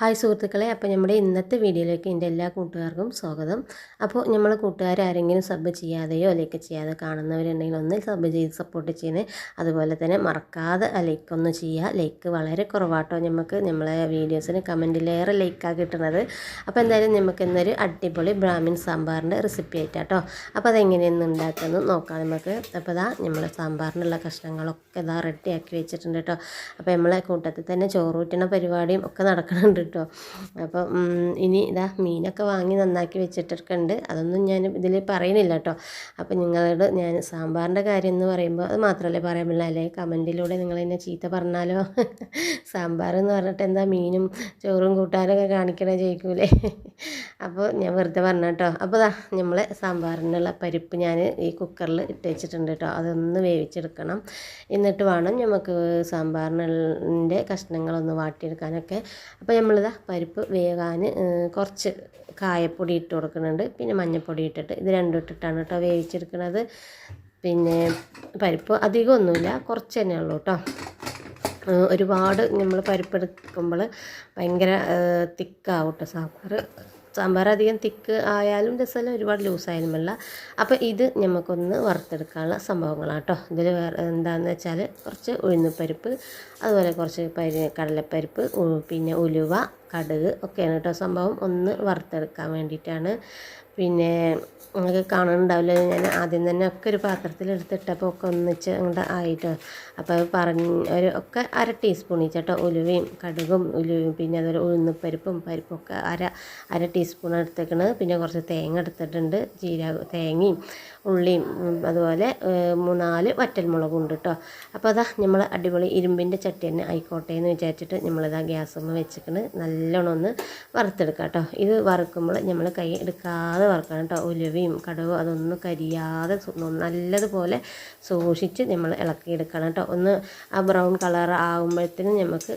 Hi സുഹൃത്തുക്കളെ അപ്പോൾ നമ്മുടെ ഇന്നത്തെ വീഡിയോയിലേക്ക് എന്റെ എല്ലാ കൂട്ടുകാർക്കും സ്വാഗതം. അപ്പോൾ നമ്മൾ കൂട്ടുകാർ ആരെങ്കിലും സബ് ചെയ്യാതെയോ ലൈക്ക് ചെയ്യാതെ കാണുന്നവരുണ്ടെങ്കിൽ ഒന്ന് സബ് ചെയ്ത് സപ്പോർട്ട് ചെയ്യുന്നത് അതുപോലെ തന്നെ മറക്കാതെ ലൈക്ക് ഒന്ന് ചെയ്യുക. ലൈക്ക് വളരെ കുറവാട്ടോ നമുക്ക് നമ്മളെ വീഡിയോസിന് കമന്റിലേറെ ലൈക്കാണ് കിട്ടുന്നത്. അപ്പോൾ എന്തായാലും നമുക്ക് ഇന്നൊരു അടിപൊളി ബ്രാഹ്മിൻ സാമ്പാറിന്റെ റെസിപ്പി ആയിട്ടാട്ടോ. അപ്പോൾ അതെങ്ങനെയൊന്ന് ഉണ്ടാക്കുന്നത് നോക്കാം നമുക്ക്. അപ്പോൾ ഇതാ നമ്മളെ സാമ്പാറിനുള്ള കഷ്ണങ്ങളൊക്കെ ഇതാ റെഡിയാക്കി വെച്ചിട്ടുണ്ട് കേട്ടോ. അപ്പോൾ നമ്മളെ കൂട്ടത്തിൽ തന്നെ ചോറൂറ്റണ പരിപാടിയും ഒക്കെ നടക്കുന്നുണ്ട് കേട്ടോ. അപ്പോൾ ഇനി ഇതാ മീനൊക്കെ വാങ്ങി നന്നാക്കി വെച്ചിട്ടൊക്കെയുണ്ട്. അതൊന്നും ഞാൻ ഇതിൽ പറയുന്നില്ല കേട്ടോ. അപ്പോൾ നിങ്ങളോട് ഞാൻ സാമ്പാറിന്റെ കാര്യം എന്ന് പറയുമ്പോൾ അത് മാത്രമല്ലേ പറയാൻ പറ്റില്ല കമന്റിലൂടെ നിങ്ങൾ എന്നെ ചീത്ത പറഞ്ഞാലോ? സാമ്പാർ എന്ന് പറഞ്ഞിട്ട് എന്താ മീനും ചോറും കൂട്ടാനൊക്കെ കാണിക്കണേ ജയിക്കൂലേ അപ്പോൾ ഞാൻ വെറുതെ പറഞ്ഞ കേട്ടോ. അപ്പോൾ ഇതാ നമ്മൾ സാമ്പാറിനുള്ള പരിപ്പ് ഞാൻ ഈ കുക്കറിൽ ഇട്ട് വെച്ചിട്ടുണ്ട് കേട്ടോ. അതൊന്ന് വേവിച്ചെടുക്കണം. എന്നിട്ട് വേണം നമുക്ക് സാമ്പാറിന്റെ കഷ്ണങ്ങളൊന്ന് വാട്ടിയെടുക്കാനൊക്കെ. അപ്പോൾ നമ്മളിതാ പരിപ്പ് വേകാൻ കുറച്ച് കായപ്പൊടി ഇട്ട് കൊടുക്കുന്നുണ്ട്. പിന്നെ മഞ്ഞൾപ്പൊടി ഇട്ടിട്ട് ഇത് രണ്ടും ഇട്ടിട്ടാണ് കേട്ടോ വേവിച്ചെടുക്കുന്നത് പിന്നെ പരിപ്പ് അധികം അധികമൊന്നുമില്ല കുറച്ച് തന്നെ ഉള്ളൂ കേട്ടോ. ഒരുപാട് നമ്മൾ പരിപ്പെടുക്കുമ്പോൾ ഭയങ്കര തിക്കാവും കേട്ടോ സാമ്പാർ സാമ്പാർ അധികം തിക്ക് ആയാലും രസമല്ല ഒരുപാട് ലൂസായാലും അല്ല. അപ്പോൾ ഇത് നമുക്കൊന്ന് വറുത്തെടുക്കാനുള്ള സംഭവങ്ങളാണ് കേട്ടോ ഇതിൽ വേറെ എന്താണെന്ന് വെച്ചാൽ കുറച്ച് ഉഴുന്നുപരിപ്പ് അതുപോലെ കുറച്ച് പരി കടലപ്പരിപ്പ് പിന്നെ ഉലുവ കടുക് ഒക്കെയാണ് കേട്ടോ സംഭവം. ഒന്ന് വറുത്തെടുക്കാൻ വേണ്ടിയിട്ടാണ്. പിന്നെ നിങ്ങൾക്ക് കാണുന്നുണ്ടാവില്ല ഞാൻ ആദ്യം തന്നെ ഒക്കെ ഒരു പാത്രത്തിൽ എടുത്തിട്ടപ്പോൾ ഒക്കെ ഒന്നിച്ച് അങ്ങോട്ട് ആയിട്ടോ. അപ്പോൾ അത് പറഞ്ഞ് ഒരു ഒക്കെ അര ടീസ്പൂൺ ചേട്ടോ ഉലുവയും കടുകും ഉലുവയും പിന്നെ അതുപോലെ ഉഴുന്നപ്പരിപ്പും പരിപ്പൊക്കെ അര അര ടീസ്പൂൺ എടുത്തേക്കണത്. പിന്നെ കുറച്ച് തേങ്ങ എടുത്തിട്ടുണ്ട്. ജീരക തേങ്ങയും ഉള്ളിയും അതുപോലെ മൂന്നാൽ വറ്റൽമുളകും ഉണ്ട് കേട്ടോ അപ്പോൾ അതാ നമ്മൾ അടിപൊളി ഇരുമ്പിന്റെ ചട്ടി തന്നെ ആയിക്കോട്ടെ എന്ന് വിചാരിച്ചിട്ട് നമ്മളിതാ ഗ്യാസൊന്ന് വെച്ചിട്ട് നല്ലോണം ഒന്ന് വറുത്തെടുക്കാം കേട്ടോ ഇത് വറുക്കുമ്പോൾ നമ്മൾ കൈ എടുക്കാതെ വറുക്കണം കേട്ടോ ഉലുവയും കടവും അതൊന്നും കരിയാതെ നല്ലതുപോലെ സൂക്ഷിച്ച് നമ്മൾ ഇളക്കിയെടുക്കണം കേട്ടോ ഒന്ന് ആ ബ്രൗൺ കളർ ആകുമ്പോഴത്തേനും നമുക്ക്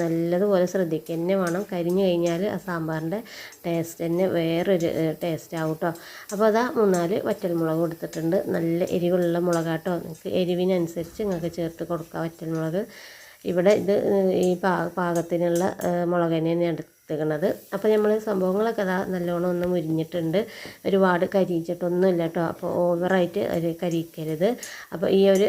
നല്ലതുപോലെ ശ്രദ്ധിക്കുക തന്നെ വേണം കരിഞ്ഞു കഴിഞ്ഞാൽ ആ സാമ്പാറിന്റെ ടേസ്റ്റ് തന്നെ വേറൊരു ടേസ്റ്റ് ആവും കേട്ടോ അപ്പോൾ അതാ മൂന്നാൽ വറ്റൽമുളക് കൊടുത്തിട്ടുണ്ട്. നല്ല എരിവുള്ള മുളകാട്ടോ. നിങ്ങൾക്ക് എരിവിനനുസരിച്ച് നിങ്ങൾക്ക് ചേർത്ത് കൊടുക്കാം വറ്റൽമുളക്. ഇവിടെ ഇത് ഈ പാകത്തിനുള്ള മുളക് തന്നെയാണ് എടുത്തുക്കണത്. അപ്പോൾ നമ്മൾ സംഭവങ്ങളൊക്കെ അതാ നല്ലോണം ഒന്ന് മുരിഞ്ഞിട്ടുണ്ട്. ഒരുപാട് കരിയിച്ചിട്ടൊന്നുമില്ല കേട്ടോ അപ്പോൾ ഓവറായിട്ട് ഒരു കരിയിക്കരുത് അപ്പോൾ ഈ ഒരു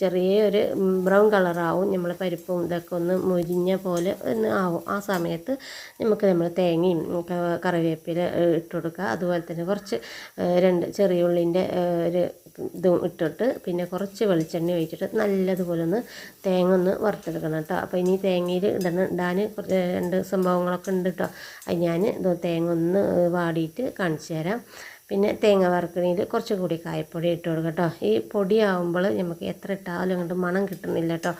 ചെറിയ ഒരു ബ്രൗൺ കളറാവും നമ്മൾ പരിപ്പും ഇതൊക്കെ ഒന്ന് മുരിഞ്ഞ പോലെ ഒന്ന് ആവും. ആ സമയത്ത് നമുക്ക് നമ്മൾ തേങ്ങയും കറിവേപ്പില ഇട്ട് കൊടുക്കുക അതുപോലെ തന്നെ കുറച്ച് രണ്ട് ചെറിയ ഉള്ളിന്റെ ഒരു ഇതും ഇട്ടിട്ട് പിന്നെ കുറച്ച് വെളിച്ചെണ്ണ ഒഴിച്ചിട്ട് നല്ലതുപോലെ ഒന്ന് തേങ്ങ ഒന്ന് വറുത്തെടുക്കണം കേട്ടോ അപ്പോൾ ഇനി തേങ്ങയിൽ ഇടണം ഇടാൻ രണ്ട് സംഭവങ്ങളൊക്കെ ഉണ്ട് കേട്ടോ അത് ഞാൻ തേങ്ങ ഒന്ന് വാടിയിട്ട് കാണിച്ചു തരാം. പിന്നെ തേങ്ങ വറുക്കണയിൽ കുറച്ച് കൂടി കായപ്പൊടി ഇട്ട് കൊടുക്കുക കേട്ടോ ഈ പൊടിയാവുമ്പോൾ നമുക്ക് എത്ര ഇട്ടാലും അങ്ങോട്ട് മണം കിട്ടുന്നില്ല കേട്ടോ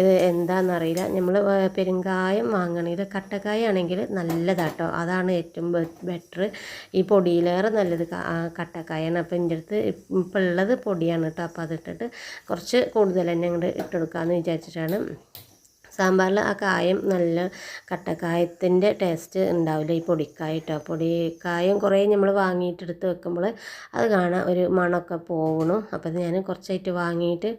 ഇത് എന്താണെന്നറിയില്ല നമ്മൾ പെരുങ്കായം വാങ്ങണേൽ കട്ടക്കായ ആണെങ്കിൽ നല്ലതാട്ടോ അതാണ് ഏറ്റവും ബെറ്റർ ഈ പൊടിയിലേറെ നല്ലത് കട്ടക്കായാണ്. അപ്പോൾ എന്റെ അടുത്ത് ഇപ്പോൾ ഉള്ളത് പൊടിയാണ് കേട്ടോ അപ്പോൾ അതിട്ടിട്ട് കുറച്ച് കൂടുതൽ തന്നെ അങ്ങോട്ട് ഇട്ടെടുക്കാമെന്ന് വിചാരിച്ചിട്ടാണ് സാമ്പാറിൽ ആ കായം നല്ല കട്ടക്കായത്തിന്റെ ടേസ്റ്റ് ഉണ്ടാവില്ല. ഈ പൊടിക്കായ കേട്ടോ പൊടിക്കായം കുറേ നമ്മൾ വാങ്ങിയിട്ടെടുത്ത് വെക്കുമ്പോൾ അത് കാണാൻ ഒരു മണമൊക്കെ പോകണം. അപ്പോൾ ഞാൻ കുറച്ചായിട്ട് വാങ്ങിയിട്ട്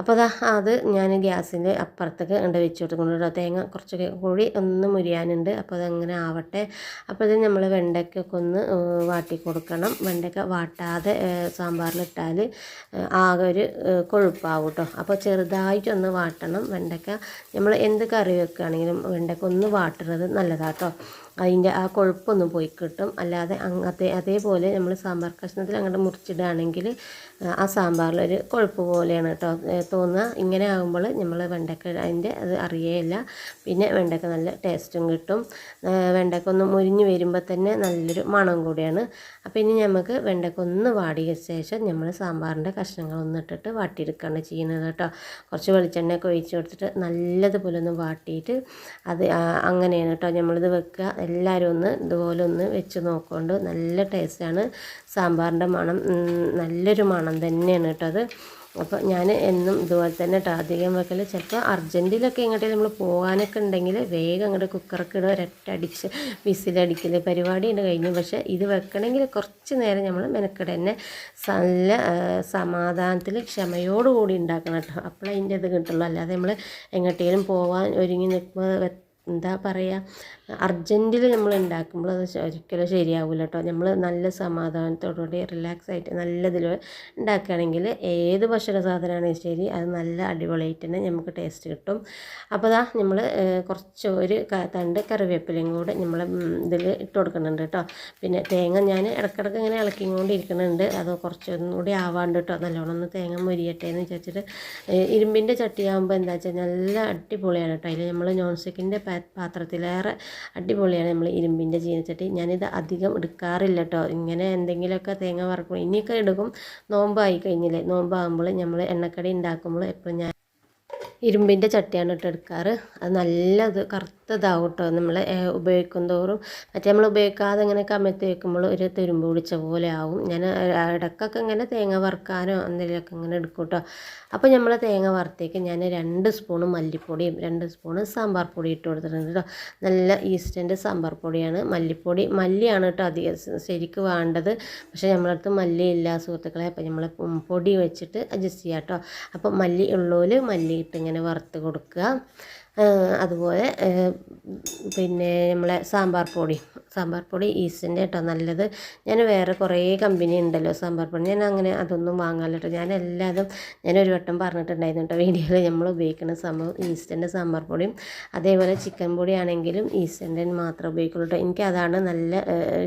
അപ്പോൾ അതാ അത് ഞാൻ ഗ്യാസിന്റെ അപ്പുറത്തേക്ക് ഉണ്ട് വെച്ച് കൊടുക്കുന്നുണ്ട് തേങ്ങ കുറച്ച് കൂടി ഒന്ന് മുരിയാനുണ്ട്. അപ്പോൾ അതങ്ങനെ ആവട്ടെ. അപ്പോൾ നമ്മൾ വെണ്ടയ്ക്കൊക്കെ ഒന്ന് വാട്ടി കൊടുക്കണം. വെണ്ടയ്ക്ക വാട്ടാതെ സാമ്പാറിലിട്ടാൽ ആകെ ഒരു കൊഴുപ്പാവും കേട്ടോ അപ്പോൾ ചെറുതായിട്ടൊന്ന് വാട്ടണം. വെണ്ടയ്ക്ക നമ്മൾ എന്ത് കറി വെക്കുകയാണെങ്കിലും വെണ്ടയ്ക്ക ഒന്ന് വാട്ടുന്നത് നല്ലതാട്ടോ അതിന്റെ ആ കൊഴുപ്പൊന്ന് പോയി കിട്ടും. അല്ലാതെ അങ്ങത്തെ അതേപോലെ നമ്മൾ സാമ്പാർ കഷ്ണത്തിൽ അങ്ങോട്ട് മുറിച്ചിടുകയാണെങ്കിൽ ആ സാമ്പാറിലൊരു കൊഴുപ്പ് പോലെയാണ് കേട്ടോ. തോന്നുക. ഇങ്ങനെ ആകുമ്പോൾ നമ്മൾ വെണ്ടക്ക അതിന്റെ അത് അറിയേയില്ല. പിന്നെ വെണ്ടക്ക നല്ല ടേസ്റ്റും കിട്ടും. വെണ്ടക്ക ഒന്ന് മുരിഞ്ഞ് വരുമ്പോൾ തന്നെ നല്ലൊരു മണം കൂടിയാണ്. അപ്പോൾ ഇനി നമുക്ക് വെണ്ടക്ക ഒന്ന് വാടിയ ശേഷം നമ്മൾ സാമ്പാറിന്റെ കഷ്ണങ്ങളൊന്ന് ഇട്ടിട്ട് വാട്ടിയെടുക്കുകയാണ് ചെയ്യുന്നത് കേട്ടോ. കുറച്ച് വെളിച്ചെണ്ണയൊക്കെ ഒഴിച്ച് കൊടുത്തിട്ട് നല്ലതുപോലെ ഒന്ന് വാട്ടിയിട്ട് അത് അങ്ങനെയാണ് കേട്ടോ. നമ്മളിത് വെക്കുക. എല്ലാവരും ഒന്ന് ഇതുപോലെ ഒന്ന് വെച്ച് നോക്കുകൊണ്ട് നല്ല ടേസ്റ്റാണ്. സാമ്പാറിന്റെ മണം നല്ലൊരു മണം തന്നെയാണ് കേട്ടോ അത്. അപ്പോൾ ഞാൻ എന്നും ഇതുപോലെ തന്നെ കേട്ടോ അധികം വെക്കൽ ചിലപ്പോൾ അർജന്റിലൊക്കെ ഇങ്ങോട്ട് നമ്മൾ പോകാനൊക്കെ ഉണ്ടെങ്കിൽ വേഗം അങ്ങോട്ട് കുക്കറൊക്കെ ഇടുക ഒരൊറ്റടിച്ച് വിസിലടിക്കൽ പരിപാടി ഉണ്ട് കഴിഞ്ഞു. പക്ഷേ ഇത് വെക്കണമെങ്കിൽ കുറച്ച് നേരം നമ്മൾ മെനക്കെട തന്നെ നല്ല സമാധാനത്തിൽ ക്ഷമയോടുകൂടി ഉണ്ടാക്കണം കേട്ടോ. അപ്പോൾ അതിന്റെ ഇത് കിട്ടുള്ളൂ. അല്ലാതെ നമ്മൾ എങ്ങോട്ടേലും പോകാൻ ഒരുങ്ങി നിൽക്കുമ്പോൾ എന്താ പറയുക അർജന്റിൽ നമ്മൾ ഉണ്ടാക്കുമ്പോൾ അത് ഒരിക്കലും ശരിയാവില്ല കേട്ടോ. നമ്മൾ നല്ല സമാധാനത്തോടുകൂടി റിലാക്സ് ആയിട്ട് നല്ലതിൽ ഉണ്ടാക്കുകയാണെങ്കിൽ ഏത് ഭക്ഷണ സാധനമാണെങ്കിലും ശരി അത് നല്ല അടിപൊളിയായിട്ട് തന്നെ നമുക്ക് ടേസ്റ്റ് കിട്ടും. അപ്പോൾ അതാ നമ്മൾ കുറച്ച് ഒരു തണ്ട് കറിവേപ്പിലയും കൂടെ നമ്മൾ ഇതിൽ ഇട്ട് കൊടുക്കുന്നുണ്ട് കേട്ടോ. പിന്നെ തേങ്ങ ഞാൻ ഇടയ്ക്കിടയ്ക്ക് ഇങ്ങനെ ഇളക്കിക്കൊണ്ടിരിക്കുന്നുണ്ട്. അത് കുറച്ചൊന്നും കൂടി ആവാണ്ട് കേട്ടോ. നല്ലോണം ഒന്ന് തേങ്ങ മുരിയട്ടെ എന്ന് വിചാരിച്ചിട്ട് ഇരുമ്പിന്റെ ചട്ടിയാകുമ്പോൾ എന്താ വെച്ചാൽ നല്ല അടിപൊളിയാണ് കേട്ടോ. അതിൽ നമ്മൾ നോൺ സ്റ്റിക്കിന്റെ പാത്രത്തിലേറെ അടിപൊളിയാണ് നമ്മൾ ഇരുമ്പിന്റെ ചീനച്ചട്ടി. ഞാനിത് അധികം എടുക്കാറില്ല കേട്ടോ ഇങ്ങനെ എന്തെങ്കിലുമൊക്കെ തേങ്ങ വറക്കും. ഇനിയൊക്കെ എടുക്കും. നോമ്പായി കഴിഞ്ഞില്ലേ? നോമ്പാകുമ്പോൾ നമ്മൾ എണ്ണക്കടി ഉണ്ടാക്കുമ്പോൾ എപ്പോഴും ഞാൻ ഇരുമ്പിന്റെ ചട്ടിയാണ് ഇട്ട് എടുക്കാറ്. അത് നല്ലത് കറുത്തതാവും കേട്ടോ. നമ്മൾ ഉപയോഗിക്കും തോറും. മറ്റേ നമ്മൾ ഉപയോഗിക്കാതെ ഇങ്ങനെ കമഴ്ത്തി വെക്കുമ്പോൾ ഒരു തുരുമ്പ് പിടിച്ച പോലെ ആവും. ഞാൻ ഇടക്കൊക്കെ ഇങ്ങനെ തേങ്ങ വറുക്കാനോ എന്തെങ്കിലുമൊക്കെ ഇങ്ങനെ എടുക്കും കേട്ടോ. അപ്പോൾ നമ്മൾ തേങ്ങ വറുത്തേക്ക് ഞാൻ രണ്ട് സ്പൂണ് മല്ലിപ്പൊടിയും രണ്ട് സ്പൂണ് സാമ്പാർ പൊടി ഇട്ട് കൊടുത്തിട്ടുണ്ട് കേട്ടോ. നല്ല ഈസ്റ്റന്റെ സാമ്പാർ പൊടിയാണ്. മല്ലിപ്പൊടി മല്ലിയാണ് കേട്ടോ അധികം ശരിക്കും വേണ്ടത്. പക്ഷേ നമ്മളടുത്ത് മല്ലി ഇല്ല സുഹൃത്തുക്കളെ. അപ്പോൾ നമ്മൾ പൊടി വെച്ചിട്ട് അഡ്ജസ്റ്റ് ചെയ്യാം കേട്ടോ. അപ്പോൾ മല്ലി ഉള്ളൂൽ മല്ലി ഇട്ട് ഇങ്ങനെ വറുത്ത് കൊടുക്കുക. അതുപോലെ പിന്നെ നമ്മളെ സാമ്പാർ പൊടി. സാമ്പാർ പൊടി ഈസ്റ്റിന്റെ കേട്ടോ നല്ലത്. ഞാൻ വേറെ കുറേ കമ്പനി ഉണ്ടല്ലോ സാമ്പാർ പൊടി. ഞാൻ അങ്ങനെ അതൊന്നും വാങ്ങാല്ല കേട്ടോ ഞാൻ എല്ലാതും ഞാൻ ഒരു വട്ടം പറഞ്ഞിട്ടുണ്ടായിരുന്നു കേട്ടോ വീഡിയോയിൽ. നമ്മൾ ഉപയോഗിക്കുന്ന സംഭവം ഈസ്റ്റിന്റെ സാമ്പാർ പൊടിയും അതേപോലെ ചിക്കൻ പൊടി ആണെങ്കിലും ഈസ്റ്റിന്റെ മാത്രമേ ഉപയോഗിക്കുള്ളൂ കേട്ടോ. എനിക്ക് അതാണ് നല്ല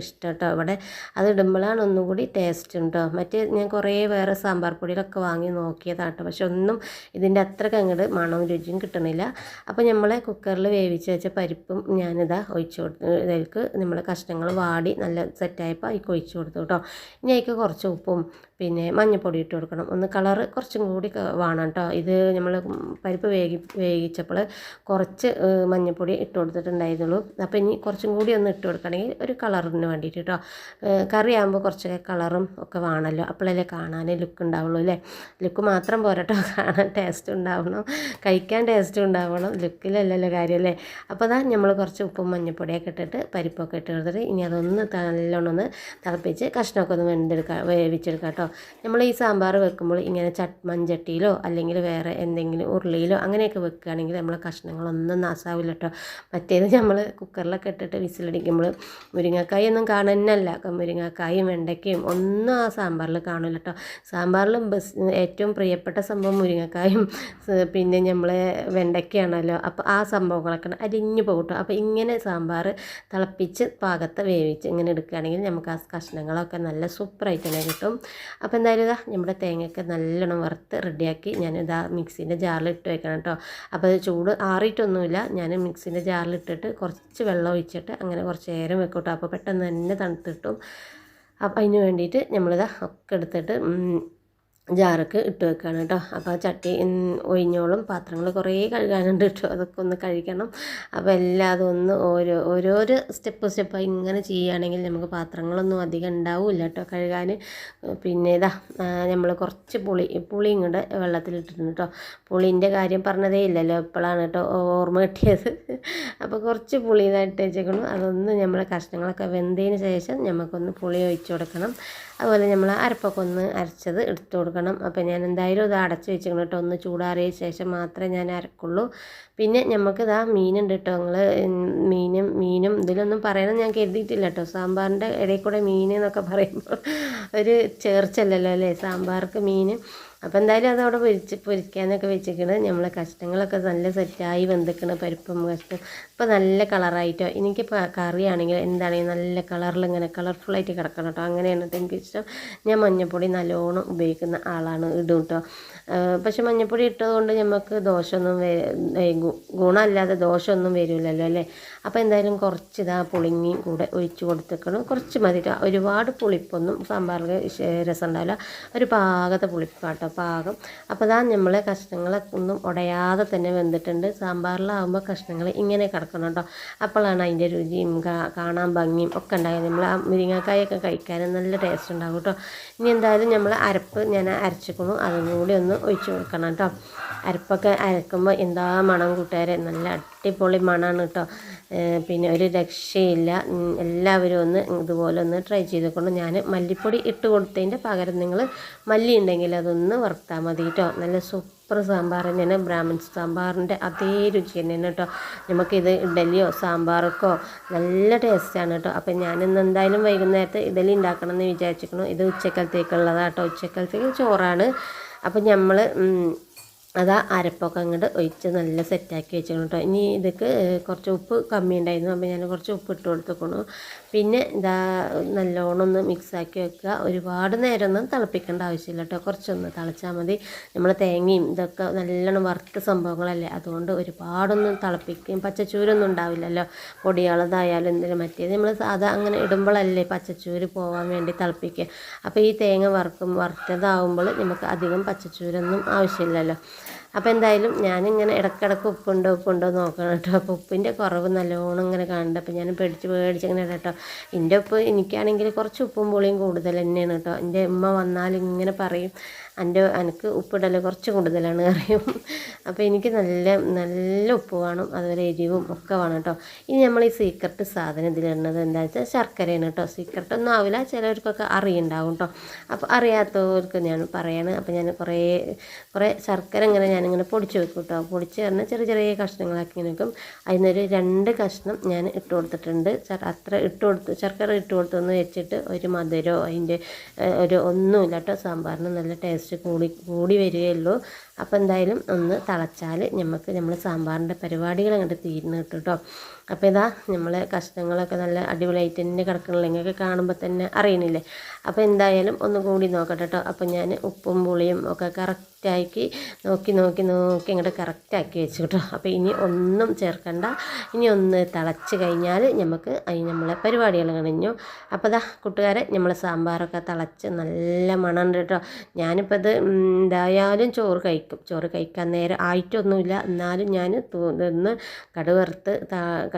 ഇഷ്ടം കേട്ടോ അവിടെ. അത് ഇടുമ്പോഴാണ് ഒന്നും കൂടി ടേസ്റ്റ് ഉണ്ടോ മറ്റേ ഞാൻ കുറേ വേറെ സാമ്പാർ പൊടികളൊക്കെ വാങ്ങി നോക്കിയതാട്ടോ പക്ഷെ ഒന്നും ഇതിന്റെ അത്രയ്ക്ക് അങ്ങോട്ട് മണവും രുചിയും കിട്ടണില്ല. അപ്പോൾ നമ്മൾ കുക്കറിൽ വേവിച്ച് വെച്ച പരിപ്പും ഞാനിതാ ഒഴിച്ച് കൊടുത്ത് ഇതിലേക്ക് നമ്മൾ കഷ്ണങ്ങൾ വാടി നല്ല സെറ്റായപ്പോൾ അതിലേക്ക് ഒഴിച്ച് കൊടുത്തു കേട്ടോ ഇനി അതിലേക്ക് കുറച്ച് ഉപ്പും പിന്നെ മഞ്ഞൾപ്പൊടി ഇട്ട് കൊടുക്കണം. ഒന്ന് കളറ് കുറച്ചും കൂടി വേണം കേട്ടോ ഇത് നമ്മൾ പരിപ്പ് വേഗി വേവിച്ചപ്പോൾ കുറച്ച് മഞ്ഞൾപ്പൊടി ഇട്ട് കൊടുത്തിട്ടുണ്ടായിരുന്നുള്ളൂ. അപ്പോൾ ഇനി കുറച്ചും കൂടി ഒന്ന് ഇട്ട് കൊടുക്കണമെങ്കിൽ ഒരു കളറിന് വേണ്ടിയിട്ട് കേട്ടോ കറി ആകുമ്പോൾ കുറച്ചൊക്കെ കളറും ഒക്കെ വേണമല്ലോ അപ്പോഴല്ലേ കാണാൻ ലുക്ക് ഉണ്ടാവുള്ളൂ അല്ലേ ലുക്ക് മാത്രം പോരട്ടോ കാണാൻ ടേസ്റ്റ് ഉണ്ടാവണം. കഴിക്കാൻ ടേസ്റ്റ് ഉണ്ടാവണം. ലുക്കിലല്ലല്ലോ കാര്യമല്ലേ അപ്പോൾ അതാ നമ്മൾ കുറച്ച് ഉപ്പും മഞ്ഞൾപ്പൊടിയൊക്കെ ഇട്ടിട്ട് പരിപ്പൊക്കെ ഇട്ട് കൊടുത്തിട്ട് ഇനി അതൊന്ന് നല്ലോണം ഒന്ന് തിളപ്പിച്ച് കഷ്ണമൊക്കെ ഒന്ന് വെന്തെടുക്കാം വേവിച്ചെടുക്കാം കേട്ടോ നമ്മൾ ഈ സാമ്പാർ വെക്കുമ്പോൾ ഇങ്ങനെ ചട്ട് മൺചട്ടിയിലോ അല്ലെങ്കിൽ വേറെ എന്തെങ്കിലും ഉരുളിയിലോ അങ്ങനെയൊക്കെ വെക്കുകയാണെങ്കിൽ നമ്മളെ കഷ്ണങ്ങളൊന്നും നാസാവില്ല കേട്ടോ മറ്റേത് നമ്മൾ കുക്കറിലൊക്കെ ഇട്ടിട്ട് വിസിലടിക്കുമ്പോൾ മുരിങ്ങക്കായ ഒന്നും കാണുന്നല്ല മുരിങ്ങക്കായും വെണ്ടയ്ക്കയും ഒന്നും ആ സാമ്പാറിൽ കാണില്ല കേട്ടോ സാമ്പാറിൽ ബസ് ഏറ്റവും പ്രിയപ്പെട്ട സംഭവം മുരിങ്ങക്കായും പിന്നെ നമ്മളെ വെണ്ടയ്ക്കയാണല്ലോ. അപ്പോൾ ആ സംഭവങ്ങളൊക്കെ അരിഞ്ഞു പോകട്ടോ. കേട്ടോ അപ്പോൾ ഇങ്ങനെ സാമ്പാർ തിളപ്പിച്ച് പാകത്തെ വേവിച്ച് ഇങ്ങനെ എടുക്കുകയാണെങ്കിൽ നമുക്ക് ആ കഷ്ണങ്ങളൊക്കെ നല്ല സൂപ്പറായിട്ട് തന്നെ കിട്ടും. അപ്പോൾ എന്തായാലും ഇതാ നമ്മുടെ തേങ്ങയൊക്കെ നല്ലോണം വറുത്ത് റെഡിയാക്കി ഞാൻ ഇതാ മിക്സിന്റെ ജാറിൽ ഇട്ട് വെക്കണം കേട്ടോ അപ്പോൾ ചൂട് ആറിയിട്ടൊന്നുമില്ല ഞാൻ മിക്സിന്റെ ജാറിൽ ഇട്ടിട്ട് കുറച്ച് വെള്ളം ഒഴിച്ചിട്ട് അങ്ങനെ കുറച്ച് നേരം വെക്കും കേട്ടോ അപ്പോൾ പെട്ടെന്ന് തന്നെ തണുത്തിട്ടും. അപ്പം അതിന് വേണ്ടിയിട്ട് നമ്മളിതാ ഒക്കെ എടുത്തിട്ട് ജാറൊക്കെ ഇട്ട് വെക്കുകയാണ് കേട്ടോ. അപ്പോൾ ചട്ടി ഒഴിഞ്ഞോളും. പാത്രങ്ങൾ കുറേ കഴുകാനുണ്ട് കേട്ടോ. അതൊക്കെ ഒന്ന് കഴിക്കണം അപ്പോൾ എല്ലാം അതൊന്ന് ഓരോ ഓരോരോ സ്റ്റെപ്പ് സ്റ്റെപ്പായി ഇങ്ങനെ ചെയ്യുകയാണെങ്കിൽ നമുക്ക് പാത്രങ്ങളൊന്നും അധികം ഉണ്ടാവില്ല കേട്ടോ കഴുകാൻ. പിന്നെ ഇതാ നമ്മൾ കുറച്ച് പുളി പുളി ഇങ്ങോട്ട് വെള്ളത്തിലിട്ടിട്ടുണ്ട് കേട്ടോ. പുളിന്റെ കാര്യം പറഞ്ഞതേ ഇല്ലല്ലോ. ഇപ്പോഴാണ് കേട്ടോ ഓർമ്മ കിട്ടിയത്. അപ്പോൾ കുറച്ച് പുളി ഇതായിട്ട് വെച്ചേക്കണം. അതൊന്ന് നമ്മളെ കഷ്ണങ്ങളൊക്കെ വെന്തതിന് ശേഷം നമുക്കൊന്ന് പുളി ഒഴിച്ചു കൊടുക്കണം. അതുപോലെ നമ്മൾ അരപ്പൊക്കെ ഒന്ന് അരച്ചത് എടുത്തു കൊടുക്കണം. അപ്പോൾ ഞാൻ എന്തായാലും ഇത് അടച്ച് വെച്ചിരിക്കണം കേട്ടോ. ഒന്ന് ചൂടാറിയ ശേഷം മാത്രമേ ഞാൻ അരക്കുള്ളൂ. പിന്നെ നമുക്ക് ഇതാ മീനുണ്ട് കേട്ടോ. നിങ്ങൾ മീനും മീനും ഇതിലൊന്നും പറയണം ഞാൻ കരുതിയിട്ടില്ല കേട്ടോ. സാമ്പാറിന്റെ ഇടയിൽ കൂടെ മീൻ എന്നൊക്കെ പറയുമ്പോൾ ഒരു ചേർച്ചല്ലല്ലോ അല്ലേ? സാമ്പാർക്ക് മീൻ അപ്പോൾ എന്തായാലും അതവിടെ പൊരിച്ച് പൊരിക്കാനൊക്കെ വെച്ചിരിക്കണത് നമ്മളെ കഷ്ണങ്ങളൊക്കെ നല്ല സെറ്റായി വെന്തിക്കണ. പരിപ്പും കഷ്ണം ഇപ്പം നല്ല കളറായിട്ടോ. എനിക്കിപ്പോൾ കറിയാണെങ്കിൽ എന്താണെങ്കിൽ നല്ല കളറിൽ ഇങ്ങനെ കളർഫുള്ളായിട്ട് കിടക്കണം കേട്ടോ. അങ്ങനെയാണ് എനിക്ക് എനിക്കിഷ്ടം ഞാൻ മഞ്ഞൾപ്പൊടി നല്ലോണം ഉപയോഗിക്കുന്ന ആളാണ്. ഇടും കേട്ടോ. പക്ഷെ മഞ്ഞൾപ്പൊടി ഇട്ടതുകൊണ്ട് നമുക്ക് ദോഷമൊന്നും ഗുണമല്ലാതെ ദോഷമൊന്നും വരില്ലല്ലോ അല്ലേ? അപ്പോൾ എന്തായാലും കുറച്ച് ഇതാ പുളിങ്ങി കൂടെ ഒഴിച്ച് കൊടുത്തേക്കണം. കുറച്ച് മതി. ഒരുപാട് പുളിപ്പൊന്നും സാമ്പാറിൽ രസം ഉണ്ടാവില്ല ഒരു പാകത്തെ പുളിപ്പാട്ടോ പാകം. അപ്പോൾ ഇതാ നമ്മൾ കഷ്ണങ്ങളൊക്കെ ഒന്നും ഉടയാതെ തന്നെ വെന്തിട്ടുണ്ട്. സാമ്പാറിലാവുമ്പോൾ കഷ്ണങ്ങൾ ഇങ്ങനെ കിടക്കണം കേട്ടോ അപ്പോഴാണ് അതിന്റെ രുചിയും കാണാൻ ഭംഗിയും ഒക്കെ ഉണ്ടായത്. നമ്മൾ ആ മുരിങ്ങക്കായൊക്കെ കഴിക്കാനും നല്ല ടേസ്റ്റ് ഉണ്ടാകും കേട്ടോ ഇനി എന്തായാലും നമ്മൾ അരപ്പ് ഞാൻ അരച്ചിക്കണു. അതും കൂടി ഒന്ന് ഒഴിച്ച് കൊടുക്കണം കേട്ടോ അരപ്പൊക്കെ അരക്കുമ്പോൾ എന്താ മണം കൂട്ടുകാരെ? നല്ല അടിപൊളി മണമാണ് കേട്ടോ പിന്നെ ഒരു രക്ഷയില്ല. എല്ലാവരും ഒന്ന് ഇതുപോലെ ഒന്ന് ട്രൈ ചെയ്തുകൊണ്ട് ഞാൻ മല്ലിപ്പൊടി ഇട്ട് കൊടുത്തതിന്റെ പകരം നിങ്ങൾ മല്ലി ഉണ്ടെങ്കിൽ അതൊന്ന് വറുത്താൽ മതി കേട്ടോ നല്ല സൂപ്പർ സാമ്പാർ തന്നെയാണ്. ബ്രാഹ്മൺ സാമ്പാറിന്റെ അതേ രുചി തന്നെയാണ് കേട്ടോ നമുക്കിത് ഇഡലിയോ സാമ്പാറൊക്കെ നല്ല ടേസ്റ്റാണ് കേട്ടോ അപ്പം ഞാനിന്ന് എന്തായാലും വൈകുന്നേരത്ത് ഇഡലി ഉണ്ടാക്കണം എന്ന് വിചാരിച്ചിരിക്കുന്നു. ഇത് ഉച്ചക്കലത്തേക്കുള്ളതാണ് കേട്ടോ ഉച്ചക്കലത്തേക്ക് ചോറാണ്. അപ്പം നമ്മൾ അതാ അരപ്പൊക്കെ അങ്ങോട്ട് ഒഴിച്ച് നല്ല സെറ്റാക്കി വെച്ചേക്കണം കേട്ടോ ഇനി ഇതൊക്കെ കുറച്ച് ഉപ്പ് കമ്മി ഉണ്ടായിരുന്നു. അപ്പോൾ ഞാൻ കുറച്ച് ഉപ്പ് ഇട്ട് കൊടുത്തേക്കണു. പിന്നെ ഇതാ നല്ലോണം ഒന്ന് മിക്സാക്കി വെക്കുക. ഒരുപാട് നേരം ഒന്നും തിളപ്പിക്കേണ്ട ആവശ്യമില്ല കേട്ടോ കുറച്ചൊന്ന് തിളച്ചാൽ മതി. നമ്മൾ തേങ്ങയും ഇതൊക്കെ നല്ലോണം വറുത്ത സംഭവങ്ങളല്ലേ. അതുകൊണ്ട് ഒരുപാടൊന്നും തിളപ്പിക്കുകയും പച്ചച്ചൂരൊന്നും ഉണ്ടാവില്ലല്ലോ. പൊടിയാളതായാലും എന്തെങ്കിലും മറ്റേത്. നമ്മൾ സാധാ അങ്ങനെ ഇടുമ്പോഴല്ലേ പച്ചച്ചൂര് പോകാൻ വേണ്ടി തിളപ്പിക്കുക. അപ്പോൾ ഈ തേങ്ങ വറുക്കും വറുത്തതാവുമ്പോൾ നമുക്ക് അധികം പച്ചച്ചൂരൊന്നും ആവശ്യമില്ലല്ലോ. അപ്പോൾ എന്തായാലും ഞാനിങ്ങനെ ഇടയ്ക്കിടയ്ക്ക് ഉപ്പുണ്ടോ ഉപ്പുണ്ടോ നോക്കണം കേട്ടോ അപ്പോൾ ഉപ്പിന്റെ കുറവ് നല്ലോണം ഇങ്ങനെ കാണുന്നുണ്ട് അപ്പോൾ ഞാൻ പേടിച്ച് പേടിച്ച് ഇങ്ങനെ കേട്ടോ എന്റെ ഉപ്പ് എനിക്കാണെങ്കിൽ കുറച്ച് ഉപ്പും പുളിയും കൂടുതൽ തന്നെയാണ് കേട്ടോ എന്റെ ഉമ്മ വന്നാൽ ഇങ്ങനെ പറയും എന്റെ എനിക്ക് ഉപ്പിടൽ കുറച്ച് കൂടുതലാണ് അറിയും അപ്പോൾ എനിക്ക് നല്ല നല്ല ഉപ്പ് വേണം അതുപോലെ എരിവും ഒക്കെ വേണം കേട്ടോ. ഇനി നമ്മൾ ഈ സീക്രട്ട് സാധനം ഇതിലിടുന്നത് എന്താ വെച്ചാൽ ശർക്കരയാണ് കേട്ടോ. സീക്രട്ട് ഒന്നും ആവില്ല ചിലവർക്കൊക്കെ അറിയുണ്ടാവും കേട്ടോ. അപ്പോൾ അറിയാത്തവർക്ക് ഞാൻ പറയാണ്. അപ്പോൾ ഞാൻ കുറേ കുറേ ശർക്കര ഇങ്ങനെ ഞാനിങ്ങനെ പൊടിച്ച് വെക്കും കേട്ടോ. പൊടിച്ച് പറഞ്ഞാൽ ചെറിയ ചെറിയ കഷ്ണങ്ങളാക്കി വെക്കും. അതിനൊരു രണ്ട് കഷ്ണം ഞാൻ ഇട്ട് കൊടുത്തിട്ടുണ്ട്. അത്ര ഇട്ട് കൊടുത്ത് ശർക്കര ഇട്ട് കൊടുത്തെന്ന് വെച്ചിട്ട് ഒരു മധുരമോ അതിന്റെ ഒരു ഒന്നുമില്ല കേട്ടോ സാമ്പാറിന്. നല്ല ടേസ്റ്റ് കൂടി കൂടി വരികയുള്ളൂ. അപ്പോൾ എന്തായാലും ഒന്ന് തിളച്ചാൽ നമുക്ക് നമ്മൾ സാമ്പാറിന്റെ പരിപാടികൾ അങ്ങോട്ട് തീരുന്നു കേട്ടോ. അപ്പോൾ ഇതാ നമ്മൾ കഷ്ണങ്ങളൊക്കെ നല്ല അടിപൊളിയായിട്ട് തന്നെ കിടക്കണല്ലോ നിങ്ങൾക്ക് കാണുമ്പോൾ തന്നെ അറിയണില്ലേ? അപ്പോൾ എന്തായാലും ഒന്ന് കൂടി നോക്കട്ടെ കേട്ടോ അപ്പോൾ ഞാൻ ഉപ്പും പുളിയും ഒക്കെ കറക്റ്റാക്കി നോക്കി നോക്കി നോക്കി ഇങ്ങോട്ട് കറക്റ്റാക്കി വെച്ചു കേട്ടോ അപ്പോൾ ഇനി ഒന്നും ചേർക്കണ്ട. ഇനി ഒന്ന് തിളച്ച് കഴിഞ്ഞാൽ നമുക്ക് അതിന് നമ്മളെ പരിപാടികൾ കഴിഞ്ഞു. അപ്പോൾ ഇതാ കൂട്ടുകാരെ നമ്മൾ സാമ്പാറൊക്കെ തിളച്ച് നല്ല മണമുണ്ട് കേട്ടോ ഞാനിപ്പോൾ ഇത് എന്തായാലും ചോറ് കഴിക്കും. ചോറ് കഴിക്കാൻ നേരം ആയിട്ടൊന്നുമില്ല. എന്നാലും ഞാൻ ഇതൊന്ന് കടുവറുത്ത്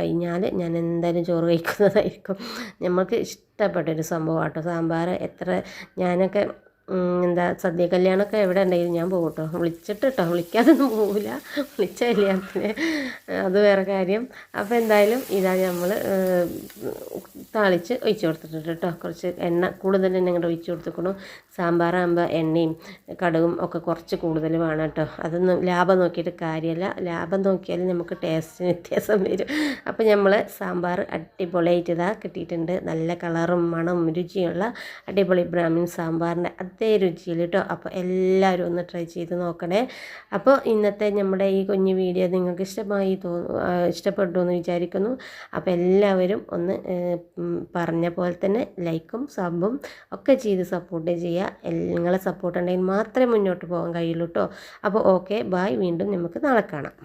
കഴിഞ്ഞാൽ ഞാൻ എന്തായാലും ചോറ് കഴിക്കുന്നതായിരിക്കും. നമുക്ക് ഇഷ്ടപ്പെട്ടൊരു സംഭവമാണ് കേട്ടോ സാമ്പാർ എത്ര ഞാനൊക്കെ എന്താ സദ്യ കല്യാണമൊക്കെ എവിടെ ഉണ്ടെങ്കിലും ഞാൻ പോകും കേട്ടോ വിളിച്ചിട്ട് കേട്ടോ വിളിക്കാതൊന്നും പോകില്ല വിളിച്ച കല്യാണത്തിന് അത് വേറെ കാര്യം. അപ്പോൾ എന്തായാലും ഇതാ നമ്മൾ താളിച്ച് ഒഴിച്ച് കൊടുത്തിട്ടുണ്ട് കേട്ടോ. കുറച്ച് എണ്ണ കൂടുതൽ തന്നെ ഇങ്ങോട്ട് ഒഴിച്ച് കൊടുത്തിക്കണം സാമ്പാറാകുമ്പോൾ എണ്ണയും കടുകും ഒക്കെ കുറച്ച് കൂടുതൽ വേണം കേട്ടോ. അതൊന്നും ലാഭം നോക്കിയിട്ട് കാര്യമല്ല. ലാഭം നോക്കിയാലും നമുക്ക് ടേസ്റ്റിന് വ്യത്യാസം വരും. അപ്പോൾ നമ്മൾ സാമ്പാർ അടിപൊളിയായിട്ട് ഇതാ കിട്ടിയിട്ടുണ്ട്. നല്ല കളറും മണം രുചിയുള്ള അടിപൊളി ബ്രാഹ്മിൻ സാമ്പാറിന്റെ അതേ രുചിയിൽ കേട്ടോ അപ്പോൾ എല്ലാവരും ഒന്ന് ട്രൈ ചെയ്ത് നോക്കണേ. അപ്പോൾ ഇന്നത്തെ നമ്മുടെ ഈ കുഞ്ഞു വീഡിയോ നിങ്ങൾക്ക് ഇഷ്ടമായി തോന്നു ഇഷ്ടപ്പെട്ടു എന്ന് വിചാരിക്കുന്നു. അപ്പോൾ എല്ലാവരും ഒന്ന് പറഞ്ഞ പോലെ തന്നെ ലൈക്കും സബും ഒക്കെ ചെയ്ത് സപ്പോർട്ട് ചെയ്യുക. നിങ്ങളെ സപ്പോർട്ട് ഉണ്ടെങ്കിൽ മാത്രമേ മുന്നോട്ട് പോകാൻ കഴിയുള്ളൂ കേട്ടോ അപ്പോൾ ഓക്കെ ബായ് വീണ്ടും നമുക്ക് നാളെ കാണാം.